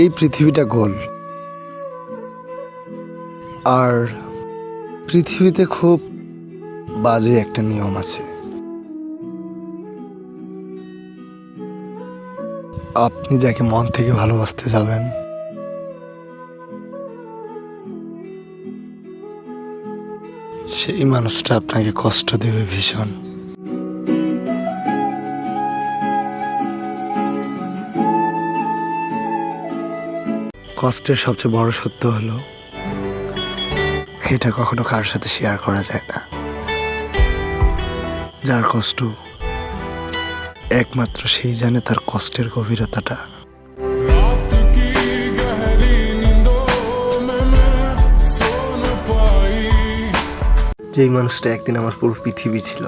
এই পৃথিবীটা গোল। আর পৃথিবীতে খুব বাজে একটা নিয়ম আছে। আপনি যাকে মন থেকে ভালোবাসতে যাবেন, সেই মানুষটা আপনাকে কষ্ট দেবে ভীষণ। কষ্টের সবচেয়ে বড় সত্য হলো, এটা কখনো কার সাথে শেয়ার করা যায় না। যার কষ্ট একমাত্র সেই জানে তার কষ্টের গভীরতাটা। যেই মানুষটা একদিন আমার পুরো পৃথিবী ছিল,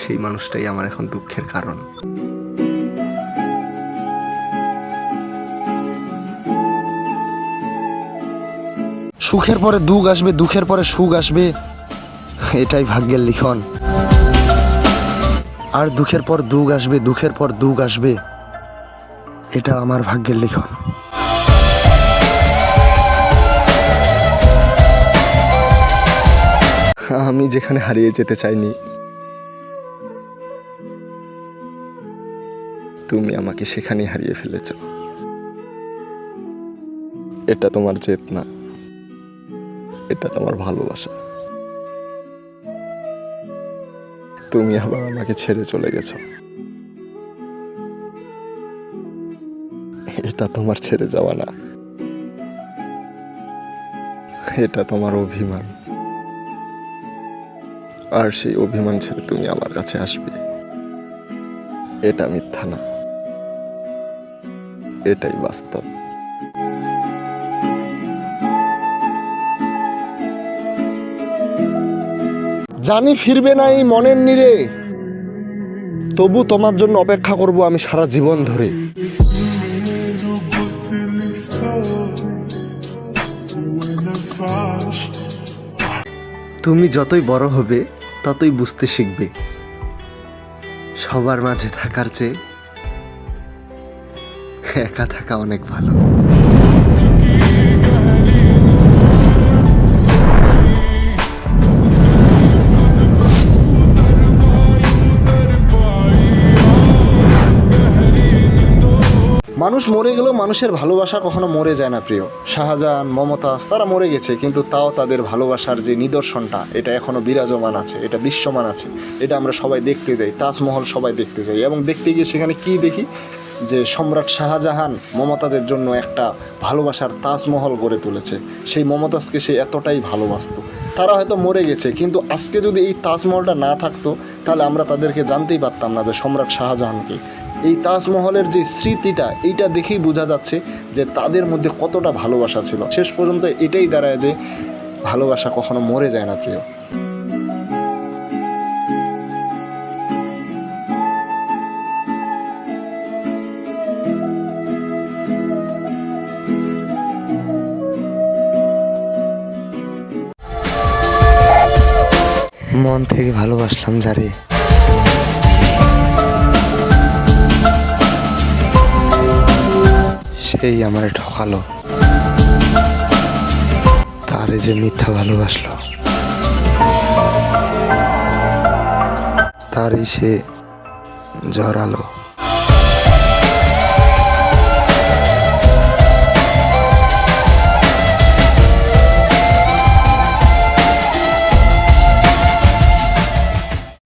সেই মানুষটাই আমার এখন দুঃখের কারণ। সুখের পরে দুঃখ আসবে, দুঃখের পরে সুখ আসবে। এটাই ভাগ্যের লিখন। আর দুঃখের পর দুঃখ আসবে, দুঃখের পর দুঃখ আসবে, এটা আমার ভাগ্যের লিখন। আমি যেখানে হারিয়ে যেতে চাইনি, তুমি আমাকে সেখানেই হারিয়ে ফেলেছ। এটা তোমার জেদ না। এটা তোমার ভালোবাসা। তুমি আবার আমাকে ছেড়ে চলে গেছো। এটা তোমার ছেড়ে যাওয়া না। এটা তোমার অভিমান। আর সেই অভিমান ছেড়ে তুমি আমার কাছে আসবে। এটা মিথ্যা না। এটাই বাস্তব। জানি ফিরবে না এই মনের নিরে তবু তোমার জন্য অপেক্ষা করব আমি সারা জীবন ধরে। তুমি যতই বড় হবে, ততই বুঝতে শিখবে। সবার মাঝে থাকার চেয়ে একা থাকা অনেক ভালো। মানুষ মরে গেলেও মানুষের ভালোবাসা কখনো মরে যায় না, প্রিয়। শাহজাহান, মমতাজ, তারা মরে গেছে, কিন্তু তাও তাদের ভালোবাসার যে নিদর্শনটা, এটা এখনও বিরাজমান আছে, এটা দৃশ্যমান আছে। এটা আমরা সবাই দেখতে যাই তাজমহল সবাই দেখতে যাই এবং দেখতে গিয়ে সেখানে কি দেখি? যে সম্রাট শাহজাহান মমতাজের জন্য একটা ভালোবাসার তাজমহল গড়ে তুলেছে। সেই মমতাজকে সে এতটাই ভালোবাসতো। তারা হয়তো মরে গেছে, কিন্তু আজকে যদি এই তাজমহলটা না থাকতো, তাহলে আমরা তাদেরকে জানতেই পারতাম না যে সম্রাট শাহজাহানকে। এই তাজমহলের যে স্মৃতিটা, এইটা দেখেই বোঝা যাচ্ছে যে তাদের মধ্যে কতটা ভালোবাসা ছিল। শেষ পর্যন্ত এটাই দাঁড়ায় যে ভালোবাসা কখনো মরে যায় না, প্রিয়। মন থেকে ভালোবাসলাম, যারে। সেই আমার ঠকালো তারে যে মিথ্যা ভালোবাসলো। তারই সে জড়ালো